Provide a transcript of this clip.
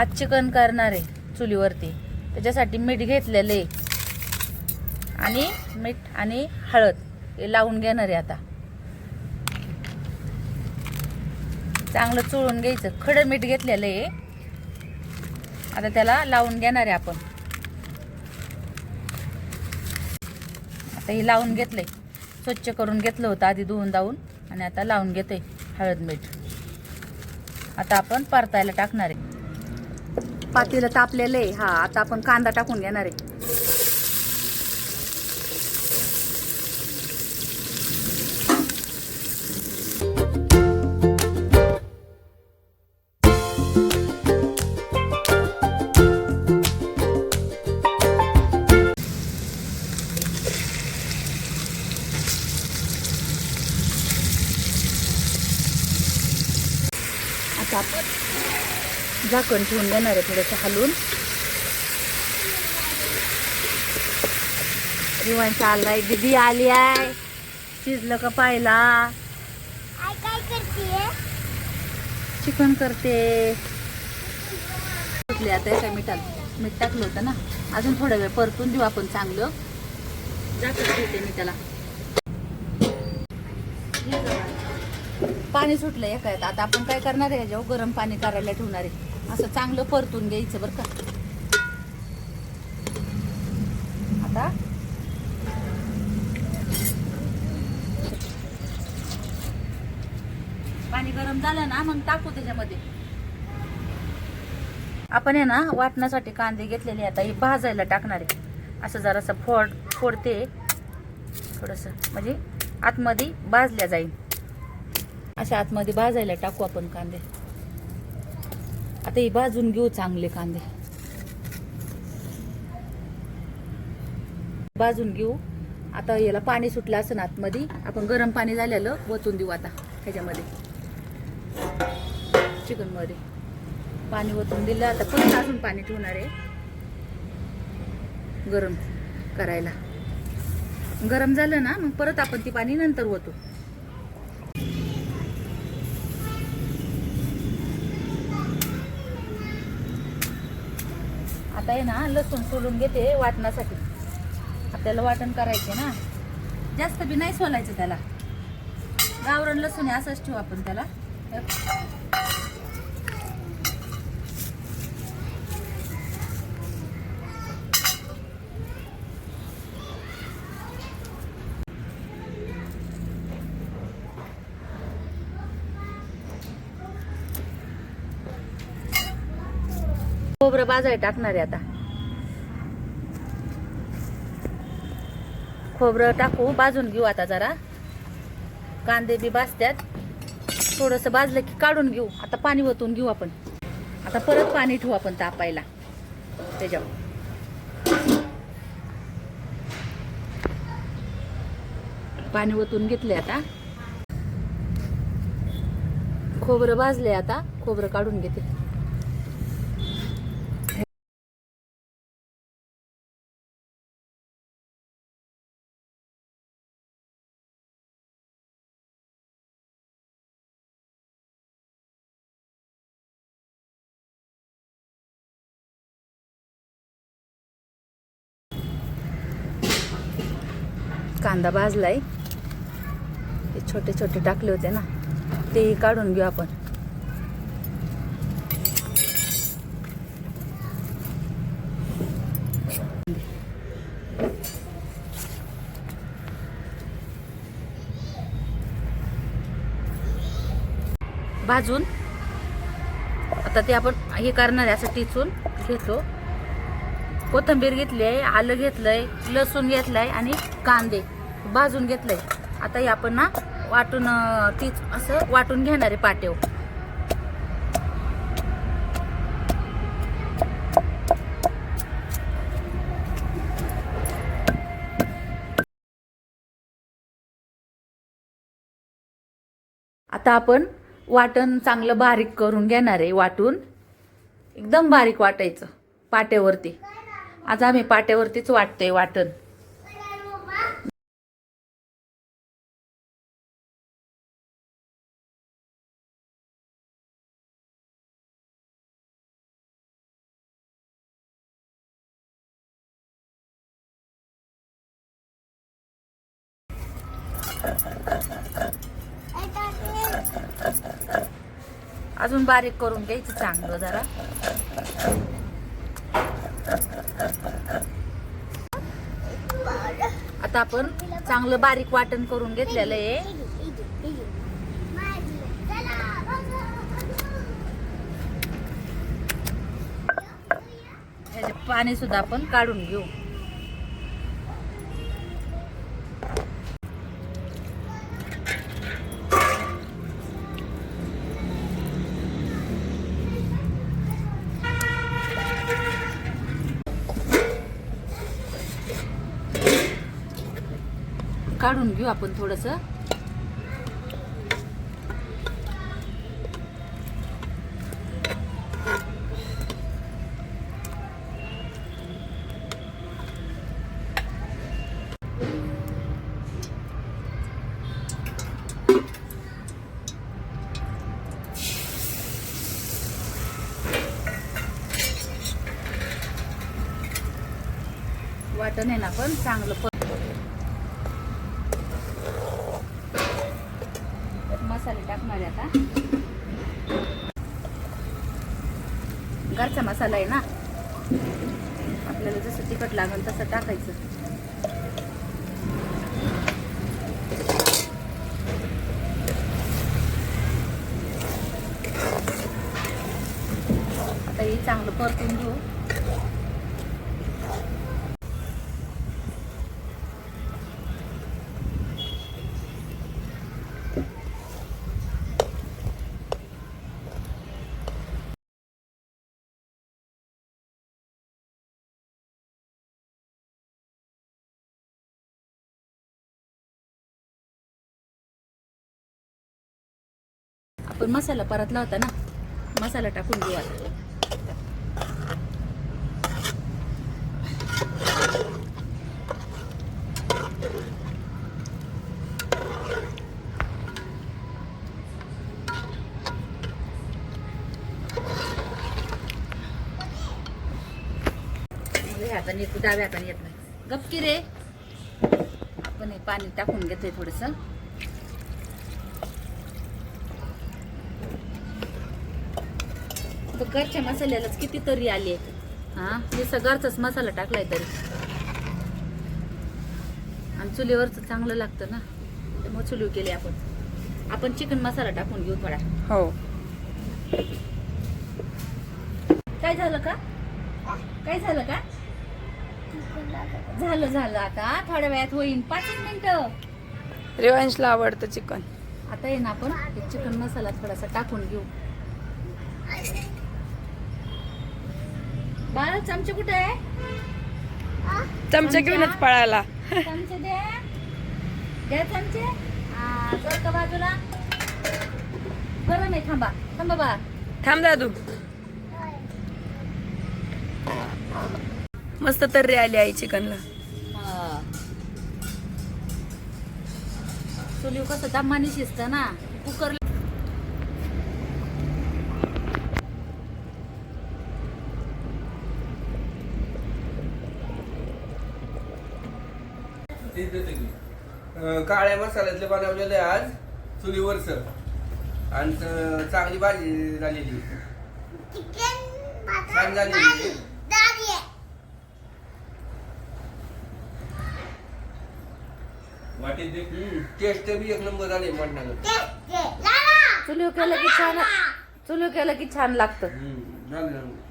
आज चिकन करणार आहे चुलीवरती. त्याच्यासाठी मीठ घेतलेलं आहे. आणि मीठ आणि हळद हे लावून घेणार आहे आता. चांगलं चुळून घ्यायचं. खडं मीठ घेतलेलं आहे. आता त्याला लावून घेणार आहे आपण. आता हे लावून घेतलंय. स्वच्छ करून घेतलं होतं आधी धुवून धावून. आणि आता लावून घेते हळद मीठ. आता आपण परतायला टाकणार आहे. पातीला तापलेलं आहे. हा आता आपण कांदा टाकून घेणार आहे. झाकण ठेवून घेणार आहे थोडंसं हलवून. रिवांचा आलाय दिदी आली आहे. शिजलं का पाहिला? आई काय करते चिकन करते. सुटले आता एका मिठात. मीठ टाकलं होतं ना. अजून थोडा वेळ परतून देऊ आपण चांगलं. झाकण ठेवते मी त्याला? पाणी सुटलं एका आता आपण काय करणार आहे? जेव्हा गरम पाणी करायला ठेवणार आहे. असं चांगलं परतून घ्यायचं बरं का. आता पाणी गरम झालं ना मग टाकू त्याच्यामध्ये. आपण आहे ना वाटण्यासाठी कांदे घेतलेले आता हे भाजायला टाकणार आहे. असं जरासं फोड फोडते. थोडंसं म्हणजे आतमध्ये भाजल्या जाईल. अशा आतमध्ये भाजायला टाकू आपण कांदे. आता हे भाजून घेऊ चांगले कांदे. भाजून घेऊ. आता याला पाणी सुटलं असं आतमध्ये. आपण गरम पाणी झालेलं वचून देऊ आता ह्याच्यामध्ये. चिकनमध्ये. पाणी वचून दिलं. आता पुन्हा अजून पाणी ठेवणार आहे. गरम करायला. गरम झालं ना मग परत आपण ती पाणी नंतर ओतू आता आहे ना लसूण सोलून घेते वाटण्यासाठी आपल्याला वाटण करायचे ना. जास्त बी नाही सोलायचं त्याला. गावरण लसूण आहे असंच ठेवू आपण त्याला. खोबरं बाजाय टाकणार आहे आता. खोबरं टाकू भाजून घेऊ आता जरा. कांदे बी भाजत्यात. थोडस भाजलं की काढून घेऊ. आता पाणी ओतून घेऊ आपण. आता परत पाणी ठेवू आपण तापायला. त्याच्यावर. पाणी ओतून घेतले आता. खोबरं भाजले आता. खोबरं काढून घेते. कांदा भाजलाय. ते छोटे छोटे टाकले होते ना तेही काढून घेऊ आपण. भाजून आता ते आपण हे करणार आहे असं टिचून घेतो. कोथिंबीर घेतली आहे आलं घेतलंय लसूण घेतलंय आणि कांदे भाजून घेतलंय. आता हे आपण ना वाटून तीच असं वाटून घेणार आहे पाटेव आता आपण वाटण चांगलं बारीक करून घेणार आहे वाटून. एकदम बारीक वाटायचं पाट्यावरती. आज आम्ही पाट्यावरतीच वाटतोय वाटण. अजून बारीक करून घ्यायचं चांगलं जरा. आता आपण चांगलं बारीक वाटण करून घेतलेलं आहे. पाणी सुद्धा आपण काढून घेऊ. काढून घेऊ आपण थोडस. वाटण आहे ना पण चांगलं पण तर मसाले टाकणार आता. घरचा मसाला आहे ना? आपल्याला जसं तिखट लागेल तसं टाकायचं. आता हे चांगलं परतून घेऊ. आपण मसाला परतला होता ना. मसाला टाकून घेऊ आता हाताने येतो डाव्या हाताने येत नाही. गपकी रे. आपण हे पाणी टाकून घेतोय थोडस. घरच्या मसाल्यालाच किती तरी आली आहेत. हा हे सगळाच मसाला टाकलाय तरी. आणि चुलीवरच चांगलं लागतं ना. त्यामुळे चुलीव केली आपण. आपण चिकन मसाला टाकून घेऊ थोडा. हो. काय झालं का? काय झालं का? झालं झालं आता. थोड्या वेळात होईन. पाच मिनिटं. रिवांशला आवडतं चिकन. आता आहे ना आपण चिकन मसाला थोडासा टाकून घेऊ. बाळा चमचे कुठे आहे? चमचा घेऊनच पळाला. चमचे द्या द्या चमचे. हा, कर का बाजूला. बरं नाही थांबा. थांबा बा थांब दादू. मस्त तर्री आली आई चिकनला. चुलीव कसं दमानी शिजत ना. कुकर अं, काळ्या मसाल्यातले बनवलेले आज चुलीवरच आणि च- चांगली भाजी झालेली चिकन छान झाली. टेस्ट बी एक नंबर आले मटणाला टेस्ट घे. लाला. चुलीव केलं की छान चुलीव केलं की छान लागतं झालं, झालं.